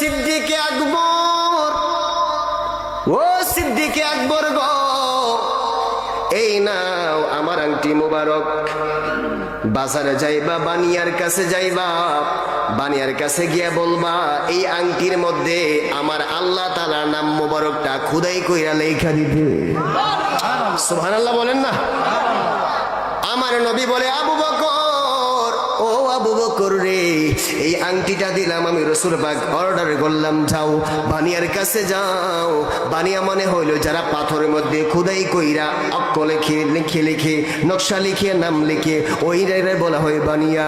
সিদ্দিকে আকবর, ও সিদ্দিকে আকবর গো। এই নাও আমার আংটি মুবারক। বাজারে যাইবা, বানিয়ার কাছে যাইবা, বানিয়ার কাছে গিয়া বলবা, এই আংটির মধ্যে আমার আল্লাহ তালার নাম মুবারকটা খুদাই কইরা লেখা দিতে সুবহান আল্লাহ বলেন না? আমার নবী বলে, আবু বকর ও আবু বকর রে এই আংটিটা দিলাম আমি রসুল বাগ অর্ডার করলাম যাও বানিয়ার কাছে যাও। বানিয়া মনে হইল যারা পাথরের মধ্যে খুদাই কইরা অক্ক লিখে লিখে লিখে নকশা লিখে নাম লিখে ওই রে বলা হয় বানিয়া।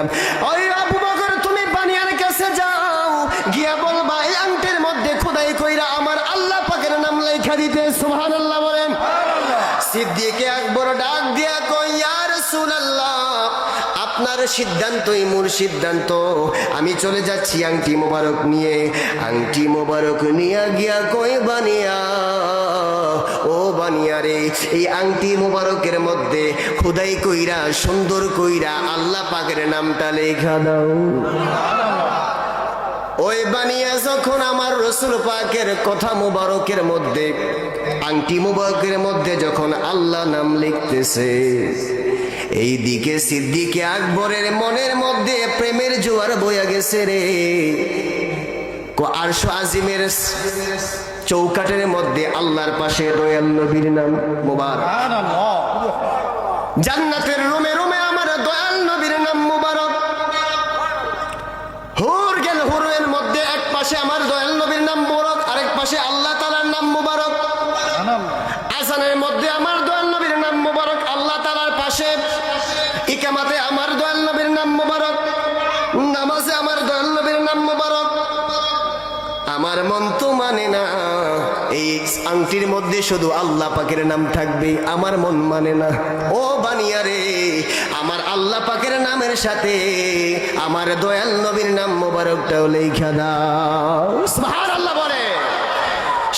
ওই আবু বকর তুমি বানিয়ার কাছে যাও। গিয়া বলবা এই আংটির মধ্যে খুদাই কইরা আমার আল্লাহ পাকের নাম লেখা দিতে। সুবহানাল্লাহ বলেন। সিদ্দিকে আকবর ডাক দিয়া কই ইয়া রাসূলুল্লাহ আপনার সিদ্ধান্তই মূল সিদ্ধান্ত। আমি চলে যাচ্ছি আংটি মোবারক নিয়ে। আংটি মোবারক নিয়ে গিয়া কই বানিয়া? ও বানিয়া রে, এই আংটি মোবারকের মধ্যে খুদাই কইরা, সুন্দর কইরা আল্লাহ পাকের নামটা লেখা দাও। ওই বানিয়া যখন আমার রসুল পাকের কথা মুবারকের মধ্যে, আংটি মুবারকের মধ্যে যখন আল্লাহ নাম লিখতেছে এই দিকে সিদ্দিকে আকবরের মনের মধ্যে প্রেমের জোয়ার বয়া গেছে রে। আরশো আজিমের চৌকাটের মধ্যে আল্লাহর পাশে দয়াল নবীর নাম মোবার জান্নাতের রুমে ইকামাতে আমার দয়াল নবীর নাম মুবারক, নামাজে আমার দয়াল নবীর নাম মুবারক। আমার মন তো মানে না, এই আংটির মধ্যে শুধু আল্লাহ পাকের নাম থাকবে, আমার মন মানে না। ও বানিয়া রে আমার আল্লাহ পাকের নামের সাথে আমার দয়াল নবীর নাম মোবারকটাও লেখা দাও।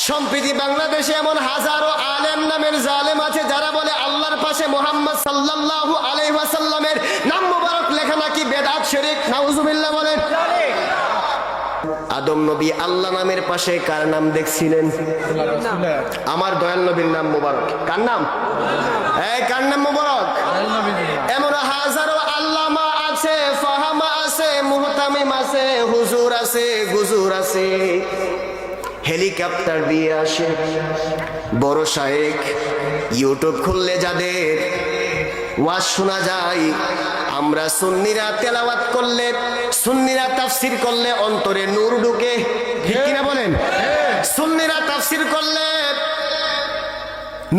সম্প্রীতি বাংলাদেশে এমন হাজারো আলেম নামের জালেম আছে যারা বলে আল্লাহর পাশে মোহাম্মদ সাল্লাল্লাহু আলাইহি ওয়াসাল্লামের নাম মোবারক লেখা নাকি বেদাত শরীক? নাউজুবিল্লাহ বলেন। আদম নবী আল্লাহ নামের পাশে কার নাম দেখছিলেন? আমার দয়াল নবীর নাম মোবারক। কার নাম? এই, কার নাম মোবারক? এমন হাজারো আল্লামা আছে, ফাহামা আছে, মুহতামিম আছে, হুজুর আছে, গুজুর আছে। হেলিকপ্টার দিয়ে আসে। বড় শায়েক, ইউটিউব খুললে যাদের ওয়াজ শোনা যায়, আমরা সুন্নিরা তেলাওয়াত করলে, সুন্নিরা তাফসির করলে অন্তরে নূর ঢুকে। ঠিক কিনা বলেন? সুন্নিরা তাফসির করলে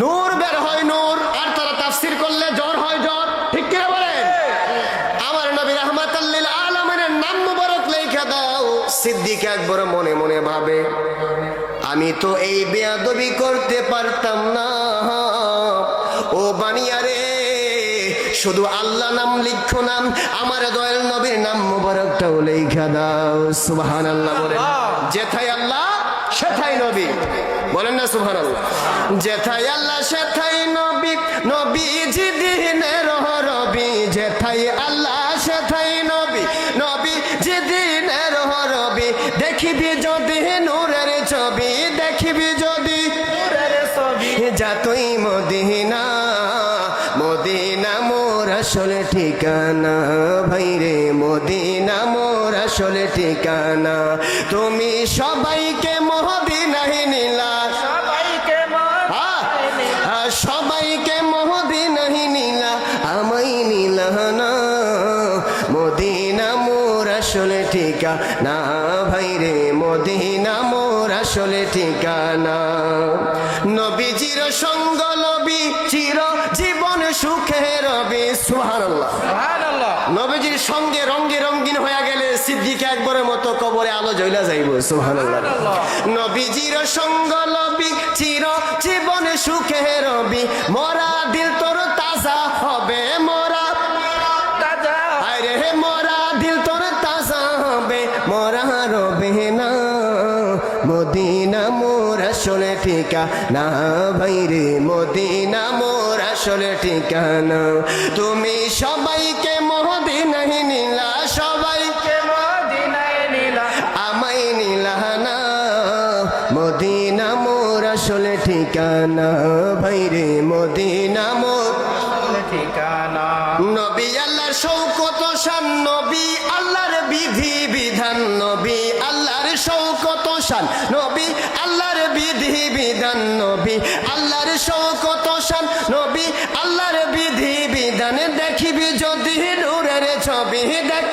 নূর বের হয় নূর, আর তারা তাফসির করলে জ্বর হয় জ্বর। ঠিক কিনা বলেন? আমার নবী রহমাতাল্লিল আলমের নাম লেখা দাও সিদ্দিক একবার মনে মনে ভাবে আমি তো এই বেয়াদবি করতে পারতাম না। ও বানিয়া রে শুধু আল্লাহ নাম লিখো নাম আমার দয়াল নবীর নাম মুবারকটাও লেখা দাও। সুবহান আল্লাহ বলেন যেথায় আল্লাহ সেথাই নবী। বলেন না সুবহান আল্লাহ যেথাই আল্লাহ সেথাই নবী নবীজি দিনের রবি যেথাই আল্লাহ সেথাই নবী নবী যে রবি দেখিবি যদি নূরের ছবি, দেখিবি যদি নূরের ছবি। যাতই মদিনা মদিনা মোর আসলে ঠিকানা। ভাই রে, মদিনা মোর আসলে ঠিকানা। তুমি সবাইকে আসলে ভাই ভাইরে মদিনা মোর আসলে ঠিকানা। নবীজির সঙ্গ নবী চির জীবন সুখে রবি সুহানাল্লাহ নবীজির সঙ্গে রঙ্গে রঙ্গিন হয়ে গেলে সিদ্দিক একবারের মতো কবরে আলো জ্বলা যাইব সুহানাল্লাহ নবীজির সঙ্গ ঠিকানা ভাইরে মদিনা, মোর আসল ঠিকানা। তুমি সবাইকে মদিনাই নীলা, সবাইকে মদিনাই নীলা আমাই নীলা না। মদিনা, মোর আসল ঠিকানা ভাইরে মদিনা, মোর ঠিকানা। নবী আল্লাহর শৌকত শান, নবী আল্লাহর বিধি বিধান, নবী আল্লাহর শৌকত শান, নবী বিধান নবী। আল্লাহর শৌকত শান নবী। আল্লাহর বিধি বিধান দেখিবি যদি নূরের ছবি দেখ।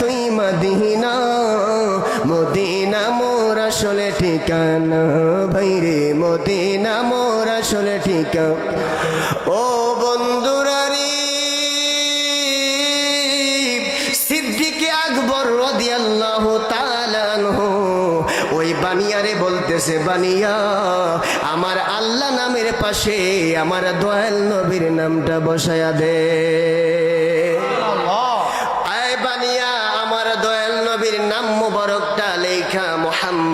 তুই মদিনা মদিনা মোর আসলে ঠিকানা। ভাইরে মদিনা মোর আসলে ঠিকানা ও বন্ধুরারি বলতেছে বানিয়া। আমার আল্লাহ নামের পাশে আমার দয়াল নবীর নামটা বসায়া দে।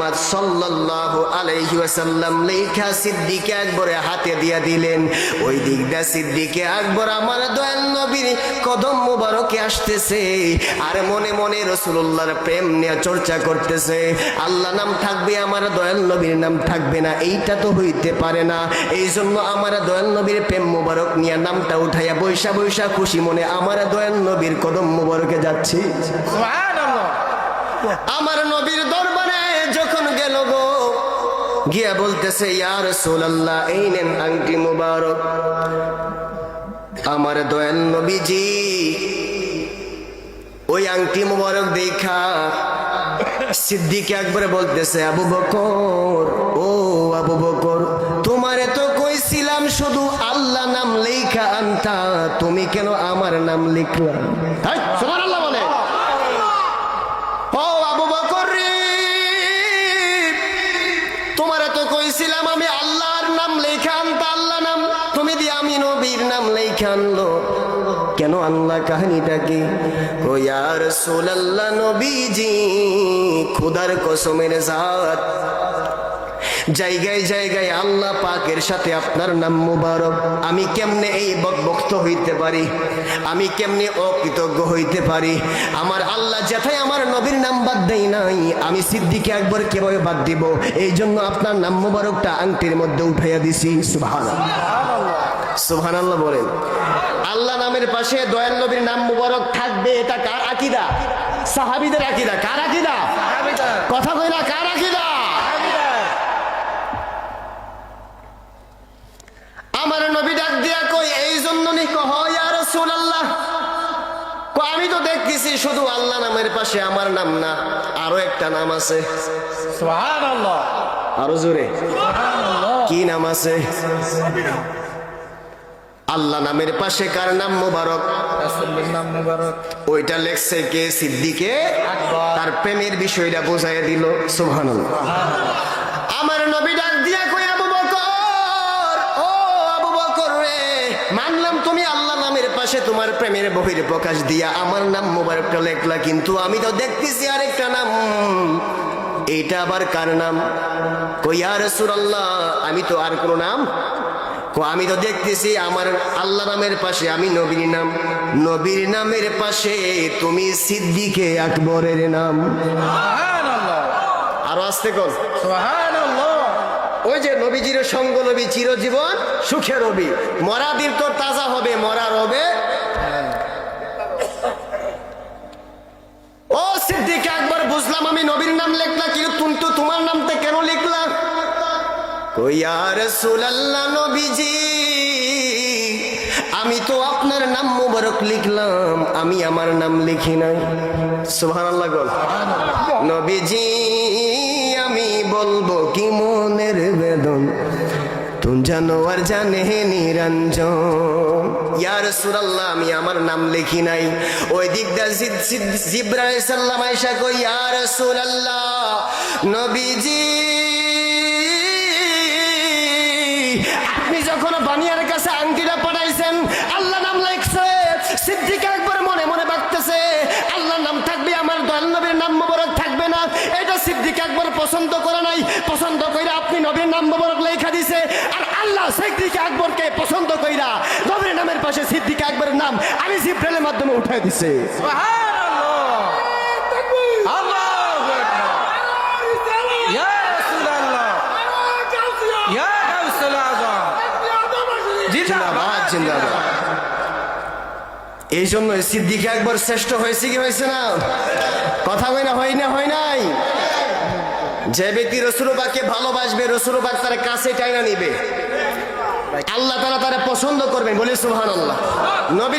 মোহাম্মদ সাল্লাল্লাহু আলাইহি ওয়াসাল্লাম লেখা সিদ্দিকে আকবরে হাতে দিয়া দিলেন। ওই দিকটা সিদ্দিকে আকবর আমার দয়াল নবীর কদম মুবারকে আসতেছে আর মনে মনে রসুল্লাহর প্রেম নিয়ে চর্চা করতেছে। আল্লাহ নাম থাকবে, আমার দয়াল নবীর নাম থাকবে না, এইটা তো হইতে পারে না। এই জন্য আমার দয়াল নবীর প্রেম মুবারক নিয়ে নামটা উঠাইয়া বৈশা বৈশা খুশি মনে আমার দয়াল নবীর কদম মুবারকে যাচ্ছি। সুবহানাল্লাহ আমার নবীর দরবারে যখন গেল গো, গিয়া বলতেছে ইয়ার সোলাল্লাহ এই নেন আংটি মুবারক। আমার দয়াল নবীজি, ওই আংটি মুবারক দেখা। সিদ্দিক একবারে বলতেছে, আবু বকর, ও আবু বকর, তোমারে তো কইছিলাম শুধু আল্লাহ নাম লেখা আনতা, তুমি কেন আমার নাম লিখলা? কেন আল্লাহ কাহিনীটা কি ও ইয়ার সোলাল্লাহ নবীজি, খুদার কসমের জাত। জায়গায় জায়গায় আল্লাহ পাকের সাথে আপনার নাম মুবারক। আমি কেমনে এই বক্ত হইতে পারি? আমি কেমনে অকৃতজ্ঞ হইতে পারি? আমার আল্লাহ যেথায় আমার নবীর নাম বাদ দেয় নাই, আমি সিদ্দিকে একবার কীভাবে বাদ দিব? এই জন্য আপনার নাম মুবারকটা আংটির মধ্যে উঠাইয়া দিছি। সুভান সুভান আল্লাহ বলেন। আল্লাহ নামের পাশে দয়াল নবীর নাম মুবারক থাকবে এটা কার আকিদা? সাহাবিদের আকিদা। কার আকিদা? কথা কই না কার আকিদা? আমার নবী ডাক দিয়া কই এই জন্য নি কহ ইয়া রাসূলুল্লাহ। আমি তো দেখতেছি শুধু আল্লাহ নামের পাশে আমার নাম না আরও একটা নাম আছে। আরও জোরে। কি নাম আছে? আল্লাহ নামের পাশে কার নাম মোবারক? রাসূলের নাম মুবারক। ওইটা লেখছে কে? সিদ্দিকে। তার প্রেমের বিষয়টা বোঝাইয়া দিল সুবহানাল্লাহ। আমার নবী ডাক দিয়া কই আবু বকর ও আবু বকর রে মানলাম তুমি আল্লাহ নামের পাশে তোমার প্রেমের বহির প্রকাশ দিয়া আমার নাম মোবারকটা লেখলা কিন্তু আমি তো দেখতেছি আরেকটা নাম। এইটা আবার কার নাম? কইয়া রাসূলুল্লাহ আমি তো আর কোনো নাম আমি তো দেখতেছি আমার আল্লাহ নামের পাশে আমি নবীর নাম। নবীর নামের পাশে তুমি সিদ্দিকে আকবরের নাম। আরও আসতে কর সুবহানাল্লাহ। ওই যে নবীজির সঙ্গ নবী চিরজীবন সুখে রবি। মরা দিন তো তাজা হবে মরা রবে ও সিদ্দিকে একবার বুঝলাম আমি নবীর নাম লিখলাম কিন্তু তুমি তোমার নামটা কেন লিখলাম কইয়ার সুলাল্লাহ নবীজি? আমি তো আপনার নাম মুবারক লিখলাম, আমি আমার নাম লিখি নাই। সুবহানাল্লাহ গল নবীজি, আমি বলব কি মনের বেদন? তুম জানো জানে নিরঞ্জন। ইয়ার সুরাল্লাহ আমি আমার নাম লিখি নাই। ওই দিকটা জিব্রাইল সাল্লাম আয়সা কই ইয়ার সুরাল্লাহ নবীজি কোরআন নবীর নাম মোবারক থাকবে না। এটা সিদ্দিক একবার পছন্দ করে নাই। পছন্দ করে আপনি নবীর নাম মোবারক লেখা দিছে। আর আল্লাহ সিদ্দিক আকবরকে পছন্দ কইরা নবীর নামের পাশে সিদ্দিক আকবরের নাম আলী জিব্রাইলের মাধ্যমে উঠাই দিছে। জিন্দাবাদ। জিন্দাবাদ। এই জন্য সিদ্দিকে একবার শ্রেষ্ঠ হয়েছে কি হয়েছে না? কথা হয় না হয় না, হয় নাই? যে ব্যক্তি রসুলবাগকে ভালোবাসবে রসুলবাগ তার কাছে টাইনা নিবে। আল্লাহ তারা তারা পছন্দ করবেন, বলে সুহান আল্লাহ নবী